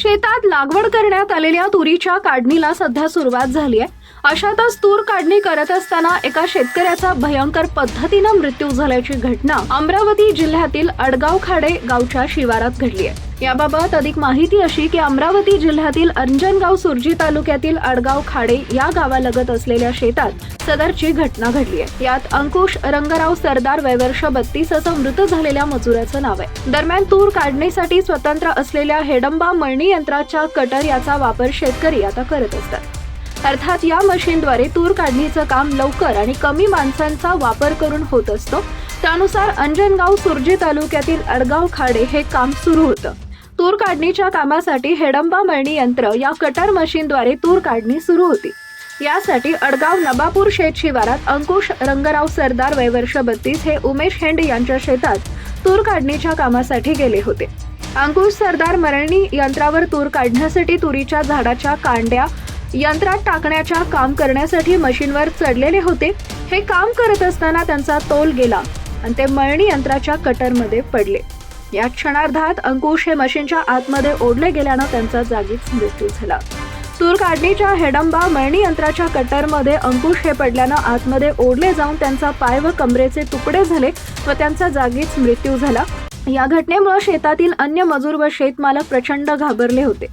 शेतात लागवड करण्यात आलेल्या तुरीच्या काढणीला सध्या सुरुवात झाली आहे. अशातच तूर काढणी करत असताना एका शेतकऱ्याचा भयंकर पद्धतीनं मृत्यू झाल्याची घटना अमरावती जिल्ह्यातील अडगाव खाडे गावच्या शिवारात घडली आहे. याबाबत अधिक माहिती अशी की अमरावती जिल्ह्यातील अंजनगाव सुरजी तालुक्यातील अडगाव खाडे या गावालगत असलेल्या शेतात सदरची घटना घडली आहे. यात अंकुश रंगराव सरदार वयवर्ष बत्तीस असं मृत झालेल्या मजुराचं नाव आहे. दरम्यान तूर काढणीसाठी स्वतंत्र असलेल्या हेडंबा मळणी यंत्राच्या कटर याचा वापर शेतकरी आता करत असतात. अर्थात या मशीनद्वारे तूर काढणीचं काम लवकर आणि कमी माणसांचा वापर करून होत असतो. त्यानुसार अंजनगाव सुरजी तालुक्यातील अडगाव खाडे हे काम सुरू होतं. तूर काढणीच्या कामासाठी हेडंबा मळणी यंत्र या कटर मशीनद्वारे तूर काढणी सुरू होती. यासाठी अडगाव नबापूर शेत शिवारात अंकुश रंगराव सरदार वयवर्ष बत्तीस हे उमेश हेंड यांच्या शेतात तूर काढणीच्या कामासाठी गेले होते. अंकुश सरदार मळणी यंत्रावर तूर काढण्यासाठी तुरीच्या झाडाच्या कांड्या यंत्रात टाकण्याच्या काम करण्यासाठी मशीनवर चढलेले होते. हे काम करत असताना त्यांचा तोल गेला आणि ते मळणी यंत्राच्या कटरमध्ये पडले. या क्षणार्धात अंकुश हे मशीनच्या आतमध्ये ओढले गेल्यानं त्यांचा जागीच मृत्यू झाला. तूर काढणीच्या हेडंबा मळणी यंत्राच्या कटरमध्ये अंकुश हे पडल्यानं आतमध्ये ओढले जाऊन त्यांचा पाय व कमरेचे तुकडे झाले व त्यांचा जागीच मृत्यू झाला. या घटनेमुळे शेतातील अन्य मजूर व शेतमालक प्रचंड घाबरले होते.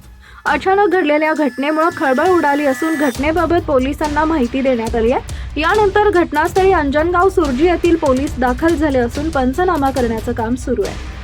अचानक घडलेल्या घटनेमुळे खळबळ उडाली असून घटनेबाबत पोलिसांना माहिती देण्यात आली आहे. यानंतर घटनास्थळी अंजनगाव सुरजी येथील पोलीस दाखल झाले असून पंचनामा करण्याचं काम सुरू आहे.